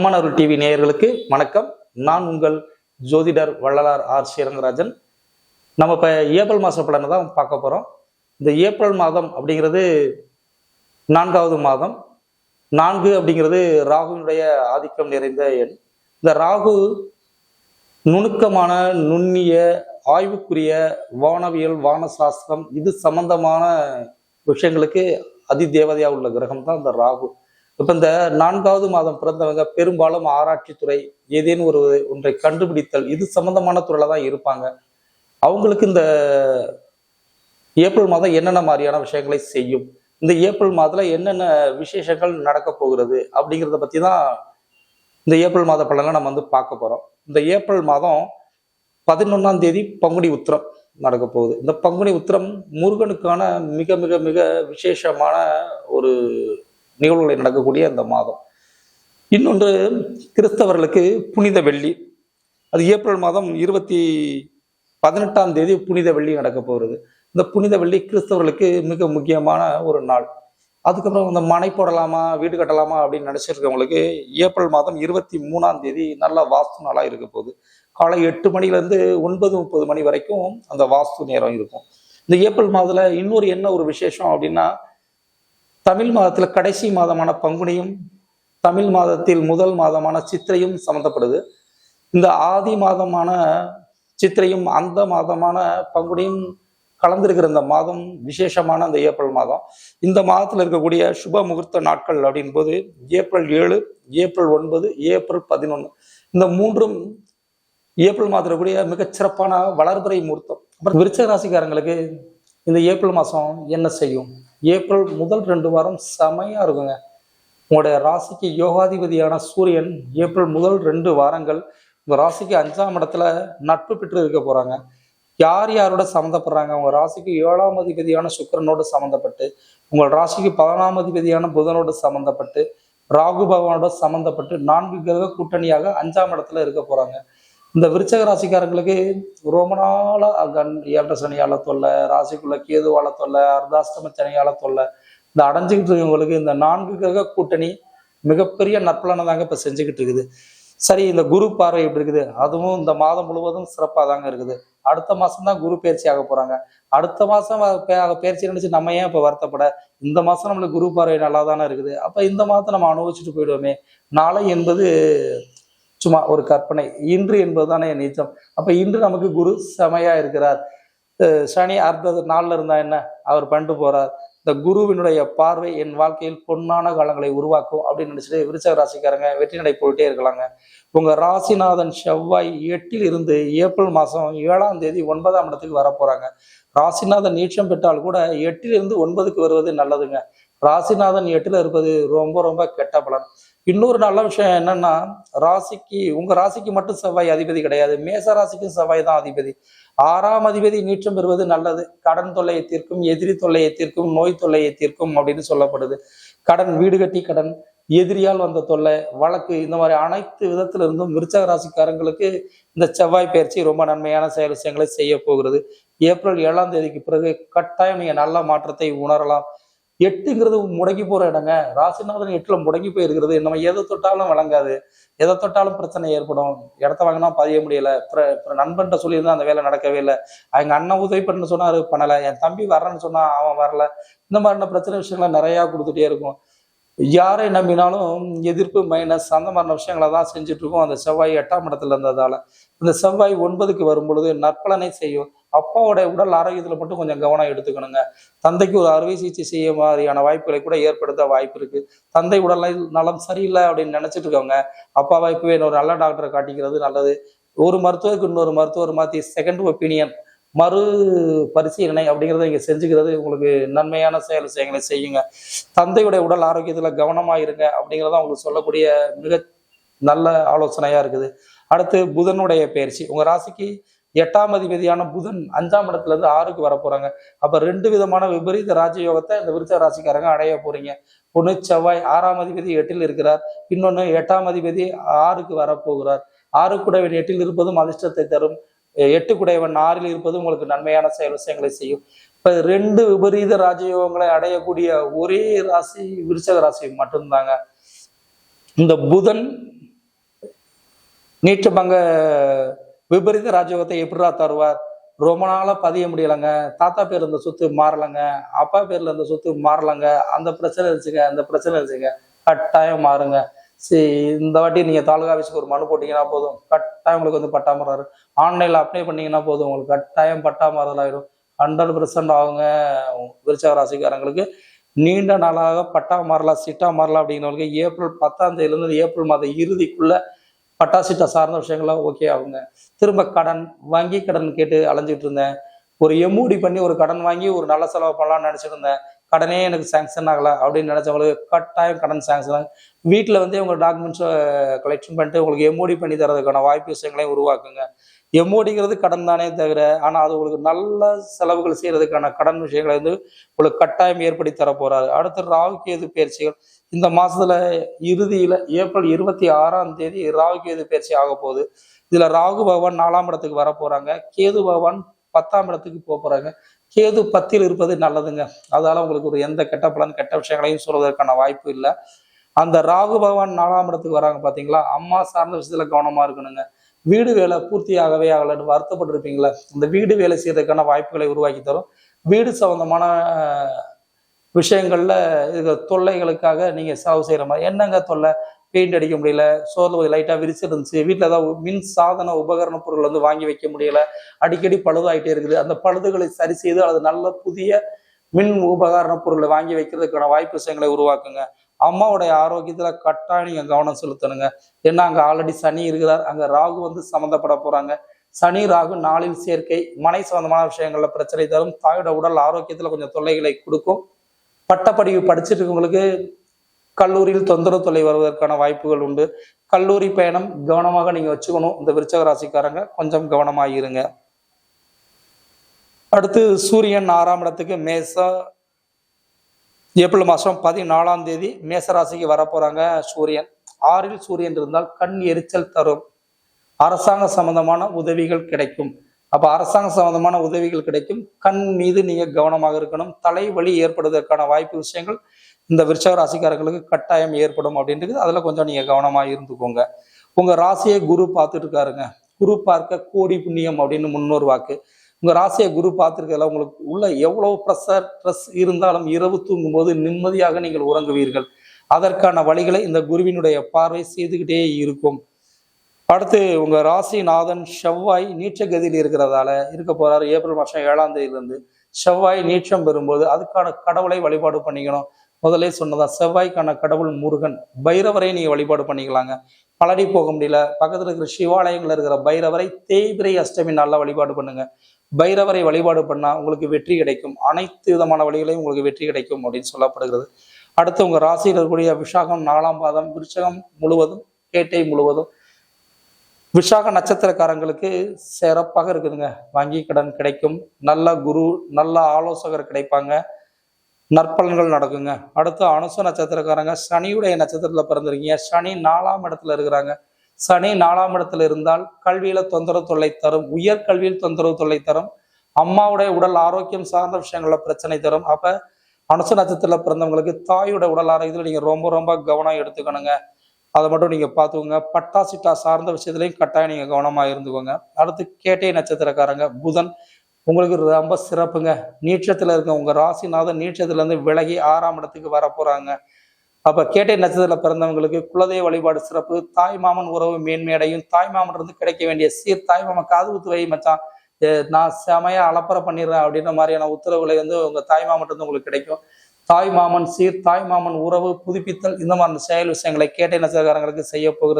அம்மன் அருள் TV நேயர்களுக்கு வணக்கம். நான் உங்கள் ஜோதிடர் வள்ளலார் ஆர் ஸ்ரீரங்கராஜன் நம்ம இப்போ ஏப்ரல் மாத பலனை தான் பார்க்க போகிறோம் இந்த ஏப்ரல் மாதம் அப்படிங்கிறது நான்காவது மாதம். நான்கு அப்படிங்கிறது ராகுவினுடைய ஆதிக்கம் நிறைந்த எண். இந்த ராகு நுணுக்கமான நுண்ணிய ஆய்வுக்குரிய வானவியல் வான சாஸ்திரம் இது சம்பந்தமான விஷயங்களுக்கு அதி தேவதையா உள்ள கிரகம் தான் இந்த ராகு. இப்போ இந்த நான்காவது மாதம் பிறந்தவங்க பெரும்பாலும் ஆராய்ச்சித்துறை ஏதேனும் ஒரு ஒன்றை கண்டுபிடித்தல் இது சம்பந்தமான துறையில தான் இருப்பாங்க. அவங்களுக்கு இந்த ஏப்ரல் மாதம் என்னென்ன மாதிரியான விஷயங்களை செய்யும் இந்த ஏப்ரல் மாதத்தில் என்னென்ன விசேஷங்கள் நடக்க போகிறது அப்படிங்கிறத பற்றி தான் இந்த ஏப்ரல் மாத பலனை நம்ம வந்து பார்க்க போகிறோம் இந்த ஏப்ரல் மாதம் பதினொன்றாம் தேதி பங்குனி உத்திரம் நடக்க போகுது. இந்த பங்குனி உத்திரம் முருகனுக்கான மிக மிக மிக விசேஷமான ஒரு நிகழ்வுகளை நடக்கக்கூடிய அந்த மாதம். இன்னொன்று கிறிஸ்தவர்களுக்கு புனித வெள்ளி. அது ஏப்ரல் மாதம் இருபத்தி பதினெட்டாம் தேதி புனித வெள்ளி நடக்க போகிறது. இந்த புனித வெள்ளி கிறிஸ்தவர்களுக்கு மிக முக்கியமான ஒரு நாள். அதுக்கப்புறம் இந்த மனை போடலாமா வீடு கட்டலாமா அப்படின்னு நினச்சிருக்கவங்களுக்கு ஏப்ரல் மாதம் இருபத்தி மூணாம் தேதி நல்ல வாஸ்து நாளாக இருக்க போகுது. காலை எட்டு மணிலேருந்து ஒன்பது முப்பது மணி வரைக்கும் அந்த வாஸ்து நேரம் இருக்கும். இந்த ஏப்ரல் மாதத்தில் இன்னொரு என்ன ஒரு விசேஷம் அப்படின்னா தமிழ் மாதத்தில் கடைசி மாதமான பங்குனியும் தமிழ் மாதத்தில் முதல் மாதமான சித்திரையும் சம்மந்தப்படுது இந்த ஆதி மாதமான சித்திரையும் அந்த மாதமான பங்குனியும் கலந்திருக்கிற இந்த மாதம் விசேஷமான அந்த ஏப்ரல் மாதம். இந்த மாதத்தில் இருக்கக்கூடிய சுப முகூர்த்த நாட்கள் அப்படின் போது ஏப்ரல் ஏழு ஏப்ரல் ஒன்பது ஏப்ரல் பதினொன்று இந்த மூன்றும் ஏப்ரல் மாதத்தில் கூடிய மிகச்சிறப்பான வளர்பிறை முகூர்த்தம். அப்புறம் விருச்ச ராசிக்காரங்களுக்கு இந்த ஏப்ரல் மாதம் என்ன செய்யும்? ஏப்ரல் முதல் ரெண்டு வாரம் செமையாக இருக்குங்க. உங்களுடைய ராசிக்கு யோகாதிபதியான சூரியன் ஏப்ரல் முதல் ரெண்டு வாரங்கள் உங்கள் ராசிக்கு அஞ்சாம் இடத்துல நட்பு பெற்று இருக்க போகிறாங்க யார் யாரோட சம்மந்தப்படுறாங்க? உங்கள் ராசிக்கு ஏழாம் அதிபதியான சுக்கரனோடு சம்மந்தப்பட்டு உங்கள் ராசிக்கு பதினாம் அதிபதியான புதனோடு சம்மந்தப்பட்டு ராகு பகவானோட சம்மந்தப்பட்டு நான்கு கிரக கூட்டணியாக அஞ்சாம் இடத்துல இருக்க போகிறாங்க இந்த விருச்சக ராசிக்காரங்களுக்கு ரொம்ப நாளாக கண் ஏழரை சனியால தொல்லை ராசிக்குள்ள கேதுவால தொல்லை அர்த்தாஷ்டம சனியால தொல்லை. இந்த அடைஞ்சுக்கிட்டு இருக்கவங்களுக்கு இந்த நான்கு கிரக கூட்டணி மிகப்பெரிய நற்பலனை தாங்க இப்போ செஞ்சுக்கிட்டு இருக்குது சரி இந்த குரு பார்வை எப்படி இருக்குது? அதுவும் இந்த மாதம் முழுவதும் சிறப்பாக தாங்க இருக்குது. அடுத்த மாதம் தான் குரு பயிற்சி ஆக போகிறாங்க அடுத்த மாதம் பயிற்சி நினச்சி நம்ம ஏன் இப்போ வருத்தப்பட? இந்த மாதம் நம்மளுக்கு குரு பார்வை நல்லா தானே இருக்குது. அப்போ இந்த மாதத்தை நம்ம அனுபவிச்சுட்டு போயிடுவோமே. நாளை என்பது சும்மா ஒரு கற்பனை. இன்று என்பதுதானே நிஜம் அப்ப இன்று நமக்கு குரு செமையா இருக்கிறார். சனி அர்த்த நாள்ல இருந்தா என்ன? அவர் பண்ணிட்டு போறார். இந்த குருவினுடைய பார்வை என் வாழ்க்கையில் பொன்னான காலங்களை உருவாக்கும் அப்படின்னு நினைச்சிட்டு விருச்சக ராசிக்காரங்க வெற்றி நடை போயிட்டே இருக்கலாங்க. உங்க ராசிநாதன் செவ்வாய் எட்டில் இருந்து ஏப்ரல் மாசம் ஏழாம் தேதி ஒன்பதாம் இடத்துக்கு வர போறாங்க ராசிநாதன் நீச்சம் பெற்றால் கூட எட்டிலிருந்து ஒன்பதுக்கு வருவது நல்லதுங்க. ராசிநாதன் எட்டுல இருப்பது ரொம்ப ரொம்ப கெட்ட பலன். இன்னொரு நல்ல விஷயம் என்னன்னா ராசிக்கு உங்க ராசிக்கு மட்டும் செவ்வாய் அதிபதி கிடையாது. மேச ராசிக்கும் செவ்வாய் தான் அதிபதி. ஆறாம் அதிபதி நீச்சம் பெறுவது நல்லது. கடன் தொல்லையை தீர்க்கும் எதிரி தொல்லையை தீர்க்கும் நோய் தொல்லையை தீர்க்கும் அப்படின்னு சொல்லப்படுது. கடன் வீடு கட்டி கடன் எதிரியால் வந்த தொல்லை வழக்கு இந்த மாதிரி அனைத்து விதத்துல இருந்தும் விருச்சக ராசிக்காரங்களுக்கு இந்த செவ்வாய் பயிற்சி ரொம்ப நன்மையான செயல் விஷயங்களை செய்ய போகிறது. ஏப்ரல் ஏழாம் தேதிக்கு பிறகு கட்டாயம் நீங்க நல்ல மாற்றத்தை உணரலாம். எட்டுங்கிறது முடங்கி போற இடங்க. ராசிநாதன் எட்டுல முடங்கி போயிருக்கிறது. நம்ம எதை தொட்டாலும் வழங்காது எதை தொட்டாலும் பிரச்சனை ஏற்படும். இடத்த வாங்கினா பதிய முடியல. அப்புறம் நண்பன்ட்ட சொல்லியிருந்தா அந்த வேலை நடக்கவே இல்லை. எங்க அண்ணன் உதவி பண்ணு சொன்னாரு பண்ணல. என் தம்பி வர்றேன்னு சொன்னா அவன் வரல. இந்த மாதிரியான பிரச்சனை விஷயங்கள்லாம் நிறைய கொடுத்துட்டே இருக்கும். யாரை நம்பினாலும் எதிர்ப்பு மைனஸ் அந்த மாதிரி விஷயங்களை தான் செஞ்சுட்டு இருக்கோம். அந்த செவ்வாய் எட்டாம் இடத்துல இருந்ததால. இந்த செவ்வாய் ஒன்பதுக்கு வரும் பொழுது நற்பலனை செய்யும். அப்பாவோட உடல் ஆரோக்கியத்துல மட்டும் கொஞ்சம் கவனம் எடுத்துக்கணுங்க. தந்தைக்கு ஒரு அறுவை சிகிச்சை செய்ய மாதிரியான வாய்ப்புகளை கூட ஏற்படுத்த வாய்ப்பு இருக்கு. தந்தை உடல் நலம் சரியில்லை அப்படின்னு நினைச்சிட்டு இருக்கவங்க அப்பா வாய்ப்பு ஒரு நல்ல டாக்டரை காட்டிக்கிறது நல்லது. ஒரு மருத்துவருக்கு இன்னொரு மருத்துவர் மாத்தி செகண்ட் ஒப்பீனியன் மறு பரிசீலனை அப்படிங்கிறத நீங்கள் செஞ்சுக்கிறது உங்களுக்கு நன்மையான செயல் விஷயங்களை செய்யுங்க. தந்தையுடைய உடல் ஆரோக்கியத்தில் கவனமாக இருங்க அப்படிங்கிறத உங்களுக்கு சொல்லக்கூடிய மிக நல்ல ஆலோசனையாக இருக்குது. அடுத்து புதனுடைய பயிற்சி. உங்கள் ராசிக்கு எட்டாம் அதிபதியான புதன் அஞ்சாம் இடத்துல இருந்து ஆறுக்கு வர போறாங்க. அப்ப ரெண்டு விதமான விபரீத ராஜயோகத்தை இந்த விருச்ச ராசிக்காரங்க அடைய போறீங்க. ஒன்று செவ்வாய் ஆறாம் அதிபதி எட்டில் இருக்கிறார். இன்னொன்று எட்டாம் அதிபதி ஆறுக்கு வரப்போகிறார் ஆறு கூட எட்டில் இருப்பதும் அதிர்ஷ்டத்தை தரும். எட்டு குடைவன் ஆறில் இருப்பது உங்களுக்கு நன்மையான செயல் விஷயங்களை செய்யும். இப்ப ரெண்டு விபரீத ராஜயோகங்களை அடையக்கூடிய ஒரே ராசி விருச்சக ராசி மட்டும்தாங்க. இந்த புதன் நீட்டு பங்க விபரீத ராஜயோகத்தை எப்படிரா தருவார்? ரொம்ப நாளா பதிய முடியலைங்க. தாத்தா பேர் இருந்த சொத்து மாறலைங்க. அப்பா பேர்ல இருந்த சொத்து மாறலைங்க. அந்த பிரச்சனை இருந்துச்சுங்க அந்த பிரச்சனை இருந்துச்சுங்க. கட்டாயம் மாறுங்க. சரி இந்த வாட்டி நீங்கள் தாலுகா ஆஃபீஸுக்கு ஒரு மனு போட்டிங்கன்னா போதும். கட்டாயம் உங்களுக்கு வந்து பட்டா மாறாரு ஆன்லைனில் அப்ளை பண்ணிங்கன்னா போதும். உங்களுக்கு கட்டாயம் பட்டா மாறுதல் ஆயிரும் ஹண்ட்ரட் பர்சன்ட் அவங்க விருச்சக ராசிக்காரங்களுக்கு. நீண்ட நாளாக பட்டா மாறலாம் சிட்டா மாறலாம் அப்படிங்கிறவங்களுக்கு ஏப்ரல் பத்தாம் தேதியிலேருந்து ஏப்ரல் மாத இறுதிக்குள்ள பட்டா சிட்டா சார்ந்த விஷயங்கள்லாம் ஓகே ஆகுங்க. திரும்ப கடன் வங்கி கடன் கேட்டு அலைஞ்சிட்டு இருந்தேன். ஒரு எம்ஓடி பண்ணி ஒரு கடன் வாங்கி ஒரு நல்ல செலவு பண்ணலாம்னு நினைச்சிட்டு இருந்தேன். கடனே எனக்கு சாங்ஷன் ஆகலை அப்படின்னு நினைச்சவங்களுக்கு கட்டாயம் கடன் சாங்ஷன் ஆகும். வீட்டில் வந்து உங்கள் டாக்குமெண்ட்ஸை கலெக்ஷன் பண்ணிட்டு உங்களுக்கு எம்ஓடி பண்ணி தரதுக்கான வாய்ப்பு விஷயங்களையும் உருவாக்குங்க. எம்ஓடிங்கிறது கடன் தானே தவிர ஆனால் அது உங்களுக்கு நல்ல செலவுகள் செய்கிறதுக்கான கடன் விஷயங்களை வந்து உங்களுக்கு கட்டாயம் ஏற்படுத்தி தர போகிறாரு அடுத்து ராகு கேது பயிற்சிகள். இந்த மாதத்தில் இறுதியில் ஏப்ரல் இருபத்தி ஆறாம் தேதி ராகு கேது பயிற்சி ஆக போகுது. இதில் ராகு பகவான் நாலாம் இடத்துக்கு வர போகிறாங்க கேது பகவான் பத்தாம் இடத்துக்கு போக போகிறாங்க கேது பத்தில் இருப்பது நல்லதுங்க. அதால உங்களுக்கு ஒரு எந்த கெட்ட பலன் கெட்ட விஷயங்களையும் சொல்வதற்கான வாய்ப்பு இல்லை. அந்த ராகு பகவான் நாலாம் இடத்துக்கு வராங்க பாத்தீங்களா? அம்மா சார்ந்த விஷயத்துல கவனமா இருக்கணுங்க. வீடு வேலை பூர்த்தியாகவே ஆகலன்னு வருத்தப்பட்டிருப்பீங்களா? இந்த வீடு வேலை செய்யறதுக்கான வாய்ப்புகளை உருவாக்கி தரும். வீடு சம்பந்தமான விஷயங்கள்ல இது தொல்லைகளுக்காக நீங்க செலவு செய்யற மாதிரி. என்னங்க தொல்லை? பெயிண்ட் அடிக்க முடியல சோர்ல லைட்டா விரிச்சிருந்துச்சு. வீட்டுல ஏதாவது மின் சாதன உபகரண பொருள் வந்து வாங்கி வைக்க முடியல. அடிக்கடி பழுதாயிட்டே இருக்குது. அந்த பழுதுகளை சரி செய்து அல்லது நல்ல புதிய மின் உபகரண பொருளை வாங்கி வைக்கிறதுக்கான வாய்ப்பு விஷயங்களை உருவாக்குங்க. அம்மாவுடைய ஆரோக்கியத்துல கட்டாயம் நீங்க கவனம் செலுத்தணுங்க. ஏன்னா அங்க ஆல்ரெடி சனி இருக்கிறார். அங்க ராகு வந்து சம்மந்தப்பட போறாங்க. சனி ராகு நாளில் சேர்க்கை மனை சம்பந்தமான விஷயங்கள்ல பிரச்சனை தரும். தாயோட உடல் ஆரோக்கியத்துல கொஞ்சம் தொல்லைகளை கொடுக்கும். பட்டப்படிப்பு படிச்சுட்டு இருக்கவங்களுக்கு கல்லூரியில் தொந்தரவு தொலை வருவதற்கான வாய்ப்புகள் உண்டு. கல்லூரி பயணம் கவனமாக நீங்க வச்சுக்கணும். இந்த விருச்சக ராசிக்காரங்க கொஞ்சம் கவனமாக இருங்க அடுத்து சூரியன் ஆறாம் இடத்துக்கு மேச ஏப்ரல் மாதம் பதினாலாம் தேதி மேச ராசிக்கு வரப்போறாங்க சூரியன். ஆறில் சூரியன் இருந்தால் கண் எரிச்சல் தரும். அரசாங்க சம்பந்தமான உதவிகள் கிடைக்கும். அப்போ அரசாங்க சம்பந்தமான உதவிகள் கிடைக்கும். கண் மீது நீங்கள் கவனமாக இருக்கணும். தலைவலி ஏற்படுவதற்கான வாய்ப்பு விஷயங்கள் இந்த விருச்சக ராசிக்காரங்களுக்கு கட்டாயம் ஏற்படும் அப்படின்றது அதில் கொஞ்சம் நீங்கள் கவனமாக இருந்துக்கோங்க. உங்கள் ராசியை குரு பார்த்துட்டு இருக்காருங்க குரு பார்க்க கோடி புண்ணியம் அப்படின்னு முன்னோர் வாக்கு. உங்கள் ராசியை குரு பார்த்துருக்கல உங்களுக்கு உள்ள எவ்வளோ ப்ரெஷர் ஸ்ட்ரெஸ் இருந்தாலும் இரவு தூங்கும்போது நிம்மதியாக நீங்கள் உறங்குவீர்கள். அதற்கான வழிகளை இந்த குருவினுடைய பார்வை செய்துக்கிட்டே இருக்கும். அடுத்து உங்கள் ராசிநாதன் செவ்வாய் நீச்சகதியில் இருக்கிறதால இருக்க போகிறார் ஏப்ரல் மாதம் ஏழாம் தேதியிலிருந்து செவ்வாய் நீச்சம் பெறும்போது அதுக்கான கடவுளை வழிபாடு பண்ணிக்கணும். முதலே சொன்னதா செவ்வாய்க்கான கடவுள் முருகன் பைரவரை நீங்க வழிபாடு பண்ணிக்கலாங்க. பழனி போக முடியல பக்கத்துல இருக்கிற சிவாலயங்கள்ல இருக்கிற பைரவரை தேய்பிரை அஷ்டமி நாளில் வழிபாடு பண்ணுங்க. பைரவரை வழிபாடு பண்ணா உங்களுக்கு வெற்றி கிடைக்கும். அனைத்து விதமான வழிகளையும் உங்களுக்கு வெற்றி கிடைக்கும் அப்படின்னு சொல்லப்படுகிறது. அடுத்து உங்க ராசியில் இருக்கக்கூடிய விஷாகம் நாலாம் பாதம் விருச்சகம் முழுவதும் கேட்டை முழுவதும் விஷாக நட்சத்திரக்காரங்களுக்கு சிறப்பாக இருக்குதுங்க. வங்கி கடன் கிடைக்கும். நல்ல குரு நல்ல ஆலோசகர் கிடைப்பாங்க. நற்பலன்கள் நடக்குங்க. அடுத்து அனுச நட்சத்திரக்காரங்க சனியுடைய நட்சத்திரத்தில் பிறந்திருக்கீங்க. சனி நாலாம் இடத்துல இருக்கிறாங்க. சனி நாலாம் இடத்துல இருந்தால் கல்வியில தொந்தரவு தொல்லை தரும். உயர் கல்வியில் தொந்தரவு தொல்லை தரும். அம்மாவுடைய உடல் ஆரோக்கியம் சார்ந்த விஷயங்கள பிரச்சனை தரும். அப்ப அனுச நட்சத்திரத்தில் பிறந்தவங்களுக்கு தாயோட உடல் ஆரோக்கியத்துல நீங்க ரொம்ப ரொம்ப கவனம் எடுத்துக்கணுங்க. அதை மட்டும் நீங்க பார்த்துக்கோங்க. பட்டாசிட்டா சார்ந்த விஷயத்துலையும் கட்டாயம் நீங்க கவனமா இருந்துக்கோங்க. அடுத்து கேட்டை நட்சத்திரக்காரங்க புதன். உங்களுக்கு ரொம்ப சிறப்புங்க. நீட்சத்தில் இருக்க உங்கள் ராசிநாதன் நீட்சத்துலேருந்து விலகி ஆறாம் இடத்துக்கு வர போகிறாங்க அப்போ கேட்டை நட்சத்திரத்தில் பிறந்தவங்களுக்கு குலதெய்வ வழிபாடு சிறப்பு. தாய் மாமன் உறவு மேன்மையடையும் தாய் மாமன் இருந்து கிடைக்க வேண்டிய சீர் தாய் மாமன் காது குத்து வை மச்சான். நான் செமையா அலப்பறை பண்ணிடுறேன் அப்படின்ற மாதிரியான உத்தரவுகளை வந்து உங்கள் தாய் மாமன் இருந்து உங்களுக்கு கிடைக்கும். தாய் மாமன் சீர் தாய் மாமன் உறவு புதுப்பித்தல் இந்த மாதிரி செயல் விஷயங்களை கேட்டை நட்சத்திரக்காரங்களுக்கு செய்ய போகிறது.